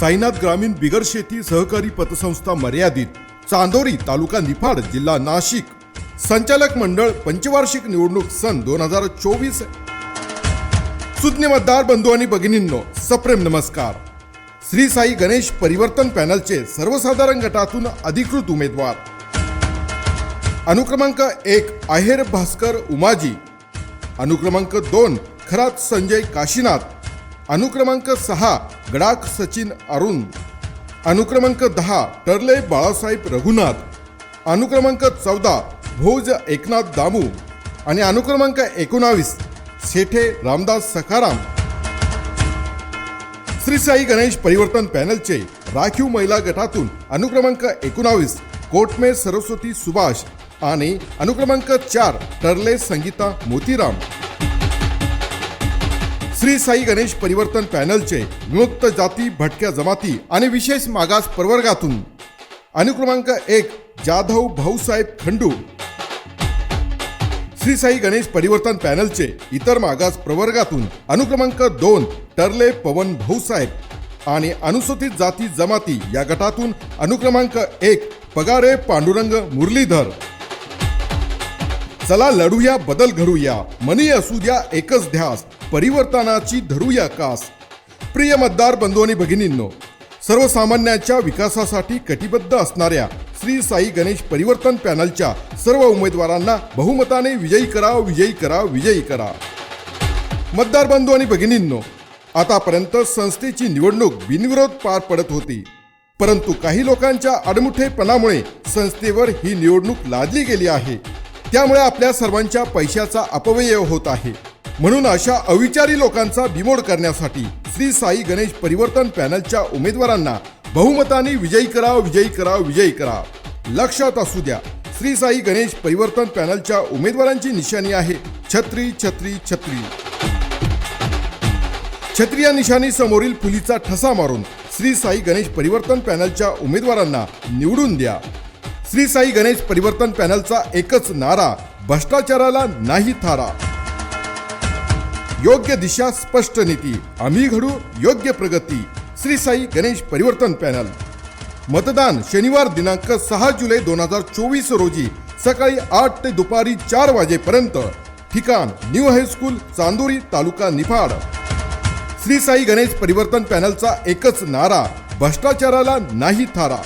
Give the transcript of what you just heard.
साईनाथ ग्रामीण बिगर शेती सहकारी पतसंस्था मर्यादित चांदोरी तालुका निफाड जिल्हा नाशिक. संचालक मंडळ पंचवार्षिक निवडणूक सन दोन हजार चोवीस. सुज्ञ मतदार बंधू आणि भगिनींनो सप्रेम नमस्कार. श्री साई गणेश परिवर्तन पॅनलचे सर्वसाधारण गटातून अधिकृत उमेदवार. अनुक्रमांक एक आहेर भास्कर उमाजी. अनुक्रमांक दोन खरात संजय काशीनाथ. अनुक्रमांक सहा गडाख सचिन अरुण. अनुक्रमांक दहा टर्ले बाळासाहेब रघुनाथ. अनुक्रमांक चौदा भोज एकनाथ दामू. आणि अनुक्रमांक एकोणावीस शेठे रामदास सखाराम. श्री साई गणेश परिवर्तन पॅनलचे राखीव महिला गटातून अनुक्रमांक एकोणावीस कोटमेर सरस्वती सुभाष. आणि अनुक्रमांक चार टर्ले संगीता मोतीराम. श्री साई गणेश परिवर्तन पॅनलचे विमुक्त जाती भटक्या जमाती आणि विशेष मागास प्रवर्गातून. अनुक्रमांक एक जाधव भाऊसाहेब खंडू. श्री साई गणेश परिवर्तन पॅनलचे इतर मागास प्रवर्गातून. अनुक्रमांक दोन टर्ले पवन भाऊसाहेब आणि अनुसूचित जाती जमाती या गटातून अनुक्रमांक एक पगारे पांडुरंग मुरलीधर. चला लढूया बदल घडूया. मनी असू द्या एकच ध्यास. परिवर्तनाची धरूया कास. प्रिय मतदार बंधू आणि भगिनींनो सर्वसामान्यांच्या विकासासाठी कटिबद्ध असणाऱ्या श्री साई गणेश परिवर्तन पॅनलच्या सर्व उमेदवारांना बहुमताने विजयी करा विजयी करा विजयी करा. मतदार बंधू आणि भगिनींनो आतापर्यंत संस्थेची निवडणूक बिनविरोध पार पडत होती. परंतु काही लोकांच्या आडमुठेपणामुळे संस्थेवर ही निवडणूक लादली गेली आहे. त्यामुळे आपल्या सर्वांच्या पैशाचा अपव्यय होत आहे. म्हणून अशा अविचारी लोकांचा बिमोड करण्यासाठी श्री साई गणेश परिवर्तन पॅनलच्या उमेदवारांना बहुमताने विजयी करा विजयी करा विजयी करा लक्षात असू द्या श्री साई गणेश परिवर्तन पॅनलच्या उमेदवारांची निशाणी आहे छत्री छत्री छत्री. छत्री या निशाणी समोरील फुलीचा ठसा मारून श्री साई गणेश परिवर्तन पॅनलच्या उमेदवारांना निवडून द्या. श्री साई गणेश परिवर्तन पॅनलचा एकच नारा भ्रष्टाचाराला नाही थारा. योग्य दिशा स्पष्ट नीती आम्ही घडू योग्य प्रगती. श्री साई गणेश परिवर्तन पॅनल. मतदान शनिवार दिनांक सहा जुलै दोन हजार चोवीस रोजी सकाळी आठ ते दुपारी चार वाजेपर्यंत. ठिकाण new high school Chandori taluka Niphad. Shri Sai Ganesh Parivartan पॅनलचा एकच नारा भ्रष्टाचाराला नाही थारा.